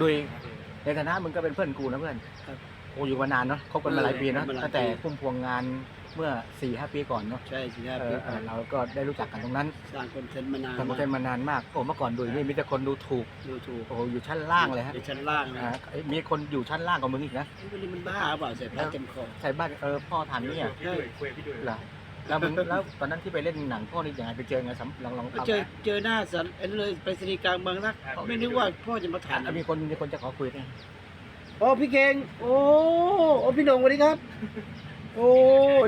ดุยในฐานะมึงก็เป็นเพื่อนกูนะเพื่อนครับโอ้อยู่มานานเนาะคบกันมาหลายปีเนาะเออมาหลายปี ตั้งแต่พุ่มพวงงานเมื่อสี่ห้าปีก่อนเนาะใช่สิครับเออเออเราก็ได้รู้จักกันตรงนั้นสร้างคอนเทนต์มานานทำคอนเทนต์มานานมากโอ้เมื่อก่อนดุยนี่มีแต่คนดูถูกดูถูกโอ้โหอยู่ชั้นล่างเลยฮะในชั้นล่างนะอ่าเอ้ยมีคนอยู่ชั้นล่างกว่ามึงอีกนะไอ้พวกนี้มันบ้าเปล่าใส่ผ้าเต็มคอใช่บ้านเออพ่อถามนี่อะใช่เหรอ แล้วมึงแล้วตอนนั้นที่ไปเล่นหนังพ่อนี่ยังไงไปเจอไงสำลองลองเจอเจอหน้าสันเอ็นเลยไปสนีย์กลางบางรักไม่นึกว่าพ่อจะมาถามอะมีคนมีคนจะขอคุยด้วยโอ้พี่เก่งโอ้โอ้พี่หนงสวัสดีครับ โอ้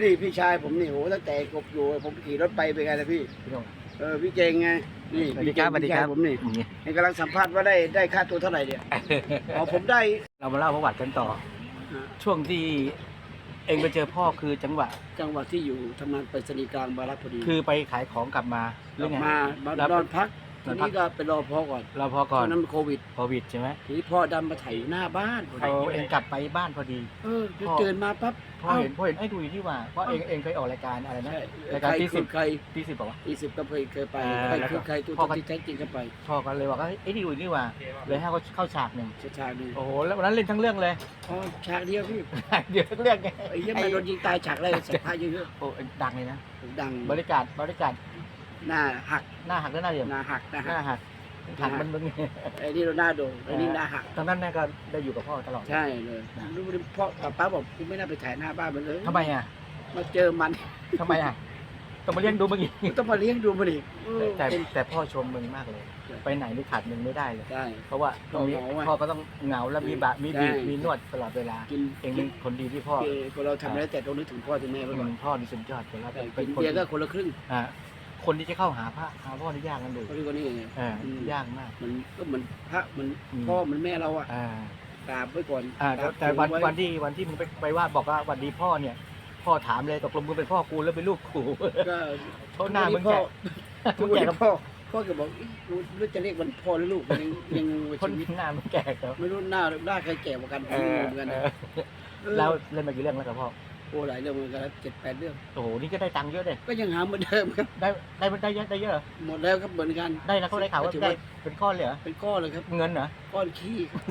ดิพี่ชายผมนี่โหตั้งแต่กบอยู่ผมขี่รถไปเป็นไงล่ะพี่ พี่น้อง เออพี่เก่งไงนี่สวัสดีพี่คเก่รังบสวัสดีพี่คชารัยบผมนี่อืมนี่กำลังสัมภาษณ์ว่าได้ได้ค่าตัวเท่าไหร่เนี่ยอ๋อผมได้เรามาเล่าประวัติกันต่อ ช่วงที่ เองไปเจอพ่อคือจังหวะ จังหวะที่อยู่ทำงานไปรษณีย์กลางบางรักพอดีคือไปขายของกลับมาหกรืลัอบไงมามาแล้วนอนพัก นทีอนพักนี้ก็ไปรอพ่อก่อนเราพอตก่ออนนนั้นมันโควิดโควิดใช่ไหมทีนี้พ่อดำมาไถอยู่หน้าบ้านพอเอาดีเองกลับไปบ้านพอดีเออพ่อตื่นมาปั๊บพ่อเห็นพ่อเห็นไอ้ดูอยู่ที่ว่าเพราะเองเองเคยออกรายการอะไรนะ ใช่รายการที่ใคสิบใครที่สิบบอกว่าที่สิบก็เคยเคยไปอ่าใครแล้วก็คือใครตัวพ่อก็ ที่แท้จริงก็ไปพ่อก็เลยบอกว่าไอ้ดูอยู่นี่ว่าเลยให้เขาเข้าฉากหนึ่งฉากหนึงโอ้โหแล้ววันนั้นเล่นทั้งเรื่องเลย อ๋อฉากเดียวพี่เดี๋ยวทั้งเรื่องไงไอ้เหี้ยังไม่โดนยิงตายฉากแรกสัมภาษณ์เยอะโอ้ดังเลยนะๆดัง บริการบริการ หน้าหักหน้าหักหรือหน้าเหลี่ยมหน้าหักหน้าหน้าหักหักหักมันมึงไอ้นี่เราหน้าโด่งไอ้นี่หน้าหัก ตอนนั้นแม่ก็ได้อยู่กับพ่อตลอดใช่เลยรู้ดิพ่อกับป้าบอกกูไม่น่าไปถ่ายหน้าบ้านมันเลยทำไมอะมาเจอมัน ทำไมอะต้องมาเลี้ยงดูมึงอีกกูต้องมาเลี้ยงดูมันอีกเออแต่เป็นแต่พ่อชมมึงมากเลยใช่ไปไหนนี่ขาดมึงไม่ได้เลย ใช่ เพราะว่าตรงนี้เหงาอะพ่อก็ต้องเหงาแล้วมีบะมีบีบใช่ มีนวดตลอดเวลา กินเองเป็นคนดีที่พ่อเออพอเราทำอะไรแต่ต้องนึกถึงพ่อถึงแม่ไว้ก่อนพ่อนี่สุดยอดเลยแล้วแต่เป็กินนคนเบียร์ก็คนละครึ่ง อ่า คนที่จะเข้าหาพระหาพ่อนี่ยากกันดูเขาเรียกว่านี่ไงเอออมยากมาก มันก็เหมือนพระมันอืมพ่อมันแม่เราอะอ่ากราบไว้ก่อนอ่ากราบแต่วันไว้วันที่วันที่มึงไปไปว่าบอกว่าวันดีพ่อเนี่ย พ่อถามเลยตกลงมึงเป็นพ่อกูแล้วเป็นลูกกูก็เพราะหน้ามึงพ่อแก่ทุมึกงวัแก่นกับพ่อพ่อก็บอกอีรู้รู้จะเรียกมันพ่อหรือลูกมันยังยังงงกับคนชีวิตหน้ามึงแก่ครับไม่รู้หน้าหน้าใครแก่กว่ากันผเอมงองเหมือนกันเอนะอเออแล้วเล่นมากี่เรื่องแล้วกับพ่อ โอ้หลายเรื่องเหมือนกันเจ็ดแปดเรื่อง โอ้โหนี่ก็ได้ตังค์เยอะเลยก็ยังหาเหมือนเดิมครับ ได้ได้ได้เยอะได้เยอะเหรอหมดแล้วครับเหมือนกัน ได้แล้วเขาได้ข่าวว่าถือได้ว่า เป็นก้อนเลยเหรอเป็นก้อนเลยครับเงินเหรอก้อนขี้ครับ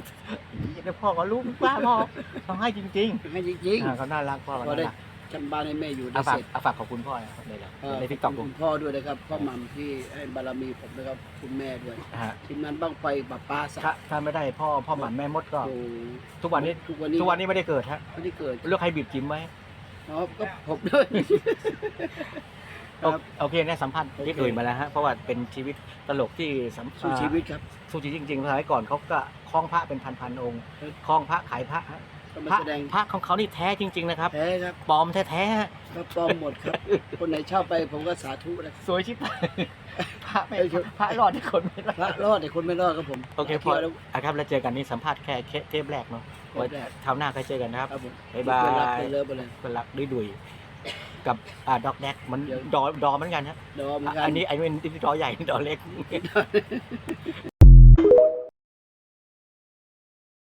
เดี๋ยวพ่อก็รู้ป้าพ่อเขาให้จริงให้จริง ๆอ่าเขาน่ารักพ่อๆเขาพอน่าได้รักจำบ้านให้แม่อยู่ได้เอาฝากเสร็จเอาฝากขอบคุณพ่อนะครับในเราเอ่อในทิกขต็ออบกคุณพ่อด้วยนะครับพ่อหม่ำที่ให้บารมีผมนะครับคุณแม่ด้วยฮะทีมงานบ้างไฟป้าป้าสัถ้าถ้าไม่ได้พ่อพ่อหมันแม่มดก็ โอ้ทุกวันนี้ทุกวันนี้ทุกวันนี้ไม่ได้เกิดฮะไม่ได้เกิด เลือกใครบีบจิ้มไว้ อ๋อก็ผมด้วย ครับ โอเคเนี่ยสัมภาษณ์โอเคที่อื่นมาแล้วฮะเพราะว่าเป็นชีวิตตลกที่สัมสู้ชีวิตครับ สู้ชีวิตจริงๆสมัยก่อนเขาก็คล้องพระเป็นพันๆองค์เฮ้ยคล้องพระขายพระฮะ ก็มาพระแสดงพระของเขานี่แท้จริง ๆ นะครับแท้ครับปลอมแท้ๆฮะก็ปลอมหมดครับ คนไหนเช่าไปผมก็สาธุนะสวยชิบหายพระไม่เอ้ยเดี๋ยวพระรอดที่คนไม่รอด พระรอดแต่คนไม่รอดครับผมโอเคพอที่ยวแล้ว อะครับแล้วเจอกันนี่สัมภาษณ์แค่เทปแรกเนาะเทปแรกไว้คราวหน้าค่อยเจอกันนะครับ ครับผมบ๊ายบาย เพื่อนรักเพื่อนเลิฟไปเลย คนรักดุยดุยๆกับอ่าด็อกแดกมันเดี๋ยว ดอดอเหมือนกันฮะเดี๋ยวเหมือนกันอันนี้อันนี้เป็นดอใหญ่ดอเล็ก